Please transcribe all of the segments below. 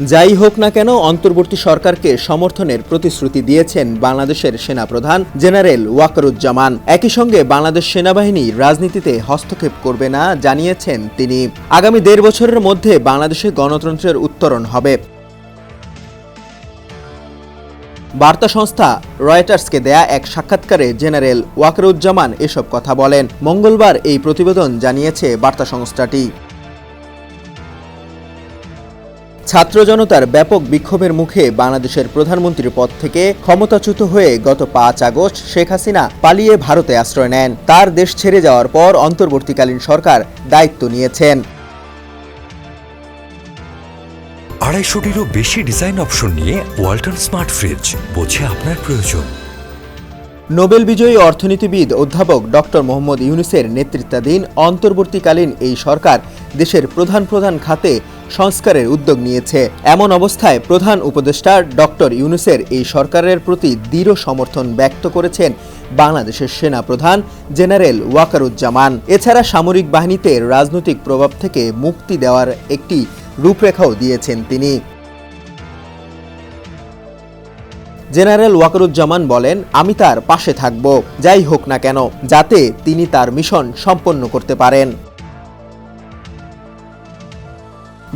যাই হোক না কেন, অন্তর্বর্তী সরকারকে সমর্থনের প্রতিশ্রুতি দিয়েছেন বাংলাদেশের সেনাপ্রধান জেনারেল ওয়াকারুজ্জামান। একই সঙ্গে বাংলাদেশ সেনাবাহিনী রাজনীতিতে হস্তক্ষেপ করবে না জানিয়েছেন তিনি। আগামী দেড় বছরের মধ্যে বাংলাদেশে গণতন্ত্রের উত্তরণ হবে। বার্তা সংস্থা রয়টার্সকে দেয়া এক সাক্ষাৎকারে জেনারেল ওয়াকারুজ্জামান এসব কথা বলেন। মঙ্গলবার এই প্রতিবেদন জানিয়েছে বার্তা সংস্থাটি। ছাত্র জনতার ব্যাপক বিক্ষোভের মুখে বাংলাদেশের প্রধানমন্ত্রীর পদ থেকে ক্ষমতাচ্যুত হয়ে গত পাঁচ আগস্ট শেখ হাসিনা পালিয়ে ভারতে আশ্রয় নেন। তার দেশ ছেড়ে যাওয়ার পর অন্তর্বর্তীকালীন সরকার দায়িত্ব নিয়েছেন। আড়াইশোটিরও বেশি ডিজাইন অপশন নিয়ে ওয়ালটন স্মার্ট ফ্রিজ বোঝে আপনার প্রয়োজন। নোবেল বিজয়ী অর্থনীতিবিদ অধ্যাপক ডক্টর মোহাম্মদ ইউনুসের নেতৃত্বাধীন অন্তর্বর্তীকালীন এই সরকার দেশের প্রধান প্রধান খাতে সংস্কারের উদ্যোগ নিয়েছে। এমন অবস্থায় প্রধান উপদেষ্টা ডক্টর ইউনুসের এই সরকারের প্রতি দৃঢ় সমর্থন ব্যক্ত করেছেন বাংলাদেশের সেনা প্রধান জেনারেল ওয়াকারুজ্জামান। এছাড়া সামরিক বাহিনীতে রাজনৈতিক প্রভাব থেকে মুক্তি দেওয়ার একটি রূপরেখাও দিয়েছেন তিনি। জেনারেল ওয়াকারুজ্জামান বলেন, আমি তার পাশে থাকব। যাই হোক না কেন, যাতে তিনি তার মিশন সম্পন্ন করতে পারেন।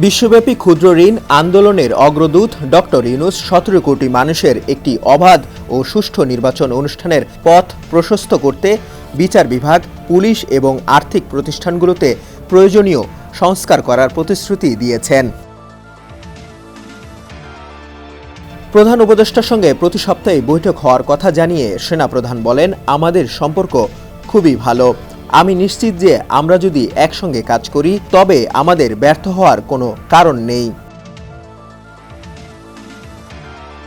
বিশ্বব্যাপী ক্ষুদ্র ঋণ আন্দোলনের অগ্রদূত ডক্টর ইউনুস সতেরো কোটি মানুষের একটি অবাধ ও সুষ্ঠু নির্বাচন অনুষ্ঠানের পথ প্রশস্ত করতে বিচার বিভাগ, পুলিশ এবং আর্থিক প্রতিষ্ঠানগুলোতে প্রয়োজনীয় সংস্কার করার প্রতিশ্রুতি দিয়েছেন। প্রধান উপদেষ্টার সঙ্গে প্রতি সপ্তাহে বৈঠক হওয়ার কথা জানিয়ে সেনাপ্রধান বলেন, আমাদের সম্পর্ক খুবই ভালো। আমি নিশ্চিত যে আমরা যদি একসঙ্গে কাজ করি, তবে আমাদের ব্যর্থ হওয়ার কোনো কারণ নেই।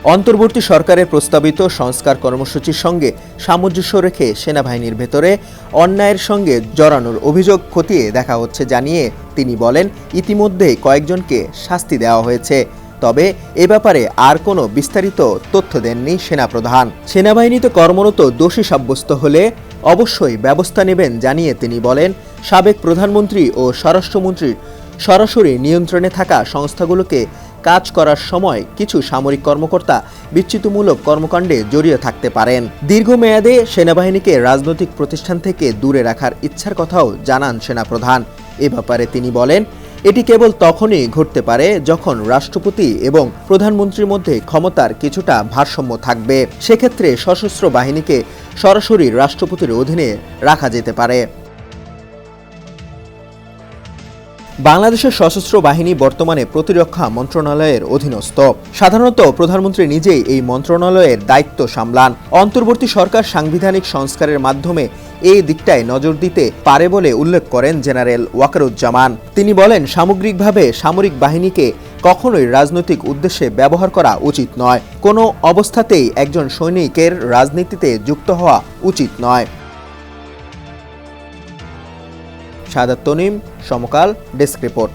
অন্তর্বর্তী সরকারের প্রস্তাবিত সংস্কার কর্মসূচির সঙ্গে সামঞ্জস্য রেখে সেনাবাহিনীর ভেতরে অন্যায়ের সঙ্গে জড়ানোর অভিযোগ খতিয়ে দেখা হচ্ছে জানিয়ে তিনি বলেন, ইতিমধ্যে কয়েকজনকে শাস্তি দেওয়া হয়েছে। তবে এ ব্যাপারে আর কোনো বিস্তারিত তথ্য দেননি সেনাপ্রধান। সেনাবাহিনীতে কর্মরত দোষী সাব্যস্ত হলে অবশ্যই ব্যবস্থা নেবেন জানিয়ে তিনি বলেন, সাবেক প্রধানমন্ত্রী ও স্বরাষ্ট্রমন্ত্রীর সরাসরি নিয়ন্ত্রণে থাকা সংস্থাগুলোকে কাজ করার সময় কিছু সামরিক কর্মকর্তা বিচ্যুতিমূলক কর্মকাণ্ডে জড়িয়ে থাকতে পারেন। দীর্ঘমেয়াদে সেনাবাহিনীকে রাজনৈতিক প্রতিষ্ঠান থেকে দূরে রাখার ইচ্ছার কথাও জানান সেনাপ্রধান। এ ব্যাপারে তিনি বলেন এটি কেবল তখনই ঘটতে পারে যখন রাষ্ট্রপতি এবং প্রধানমন্ত্রীর মধ্যে ক্ষমতার কিছুটা ভারসাম্য থাকবে। সেক্ষেত্রে সশস্ত্র বাহিনীকে সরাসরি রাষ্ট্রপতির অধীনে রাখা যেতে পারে। বাংলাদেশের সশস্ত্র বাহিনী বর্তমানে প্রতিরক্ষা মন্ত্রণালয়ের অধীনস্থ। সাধারণত প্রধানমন্ত্রী নিজেই এই মন্ত্রণালয়ের দায়িত্ব সামলান। অন্তর্বর্তী সরকার সাংবিধানিক সংস্কারের মাধ্যমে এই দিকটায় নজর দিতে পারে বলে উল্লেখ করেন জেনারেল ওয়াকারুজ্জামান। তিনি বলেন, সামগ্রিকভাবে সামরিক বাহিনীকে কখনোই রাজনৈতিক উদ্দেশ্যে ব্যবহার করা উচিত নয়। কোনো অবস্থাতেই একজন সৈনিকের রাজনীতিতে যুক্ত হওয়া উচিত নয়। Sadat Tanim Samakal desk report.